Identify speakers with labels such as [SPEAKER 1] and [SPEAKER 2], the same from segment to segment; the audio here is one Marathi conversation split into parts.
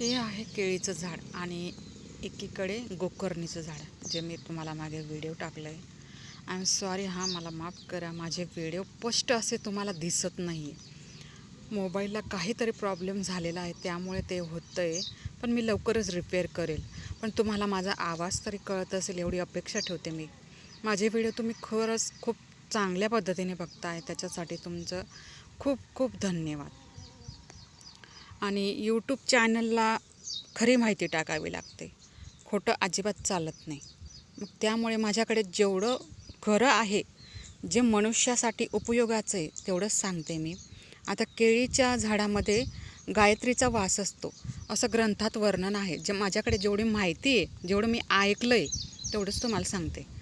[SPEAKER 1] हे आहे केळीचं झाड आणि एकीकडे गोकर्णीचं झाड जे मी तुम्हाला मागे व्हिडिओ टाकलं आहे आय एम सॉरी हा मला माफ करा माझे व्हिडिओ स्पष्ट असे तुम्हाला दिसत नाही आहे मोबाईलला काहीतरी प्रॉब्लेम झालेला आहे त्यामुळे ते होतं आहे पण मी लवकरच रिपेअर करेल. पण तुम्हाला माझा आवाज तरी कळत असेल एवढी अपेक्षा ठेवते मी. माझे व्हिडिओ तुम्ही खरंच खूप चांगल्या पद्धतीने बघताय त्याच्यासाठी तुमचं खूप खूप धन्यवाद. आणि यूट्यूब चॅनलला खरी माहिती टाकावी लागते. खोटं अजिबात चालत नाही. मग त्यामुळे माझ्याकडे जेवढं खरं आहे जे मनुष्यासाठी उपयोगाचं आहे तेवढंच सांगते मी. आता केळीच्या झाडामध्ये गायत्रीचा वास असतो. असं ग्रंथात वर्णन आहे. जे माझ्याकडे जेवढी माहिती आहे जेवढं मी ऐकलं आहे तेवढंच तुम्हाला सांगते.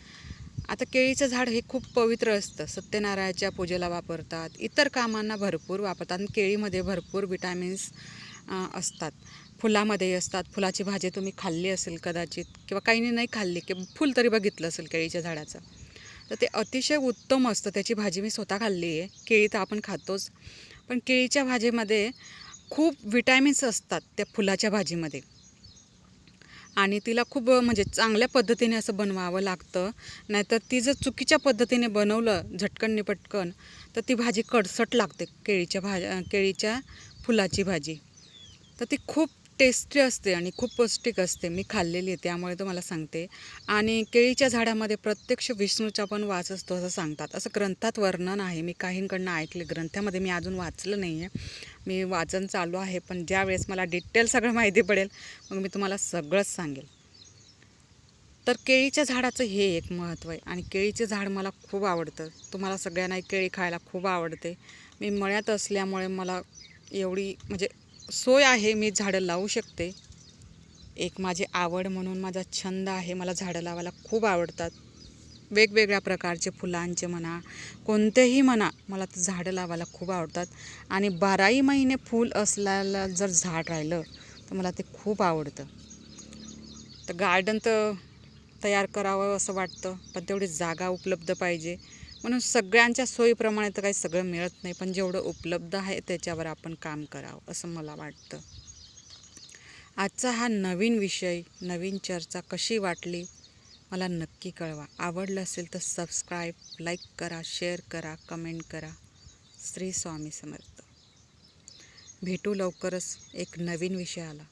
[SPEAKER 1] आता केळीचं झाड हे खूप पवित्र असतं. सत्यनारायणाच्या पूजेला वापरतात. इतर कामांना भरपूर वापरतात आणि केळीमध्ये भरपूर विटॅमिन्स असतात. फुलामध्ये असतात. फुलाची भाजी तुम्ही खाल्ली असेल कदाचित किंवा काहीने नाही खाल्ली की फुल तरी बघितलं असेल केळीच्या झाडाचं. तर ते अतिशय उत्तम असतं. त्याची भाजी मी स्वतः खाल्ली आहे. केळी तर आपण खातोच. पण केळीच्या भाजीमध्ये खूप विटॅमिन्स असतात त्या फुलाच्या भाजीमध्ये. आणि तिला खूप म्हणजे चांगल्या पद्धतीने असं बनवावं लागतं. नाहीतर ती जर चुकीच्या पद्धतीने बनवलं झटकन निपटकन तर ती भाजी कडसट लागते केळीच्या भाज्या केळीच्या फुलाची भाजी. तर ती खूप टेस्टी असते आणि खूप पौष्टिक असते. मी खाल्लेली आहे त्यामुळे तुम्हाला सांगते. आणि केळीच्या झाडामध्ये प्रत्यक्ष विष्णूचा पण वास असतो असं सांगतात. असं ग्रंथात वर्णन आहे. मी काहींकडनं ऐकले ग्रंथामध्ये मी अजून वाचलं नाही आहे. मी वाचन चालू आहे पण ज्यावेळेस मला डिटेल सगळं माहिती पडेल मग मी तुम्हाला सगळंच सांगेल. तर केळीच्या झाडाचं हे एक महत्त्व आहे. आणि केळीचं झाड मला खूप आवडतं. तुम्हाला सगळ्यांना केळी खायला खूप आवडते. मी मळ्यात असल्यामुळे मला एवढी म्हणजे सोय आहे मी झाडं लावू शकते. एक माझी आवड म्हणून माझा छंद आहे मला झाडं लावायला खूप आवडतात. वेगवेगळ्या प्रकारचे फुलांचे म्हणा कोणतेही म्हणा मला तर झाडं लावायला खूप आवडतात. आणि बाराही महिने फूल असल्याला जर झाड राहिलं तर मला ते खूप आवडतं. तर गार्डन तर तयार करावं असं वाटतं पण तेवढी जागा उपलब्ध पाहिजे. म्हणून सगळ्यांच्या सोयीप्रमाणे तर काही सगळं मिळत नाही पण जेवढं उपलब्ध आहे त्याच्यावर आपण काम करावं असं मला वाटतं. आजचा हा नवीन विषय नवीन चर्चा कशी वाटली मला नक्की कळवा. आवडलं असेल तर सबस्क्राईब लाईक करा शेअर करा कमेंट करा. श्री स्वामी समर्थ. भेटू लवकरच एक नवीन विषय आला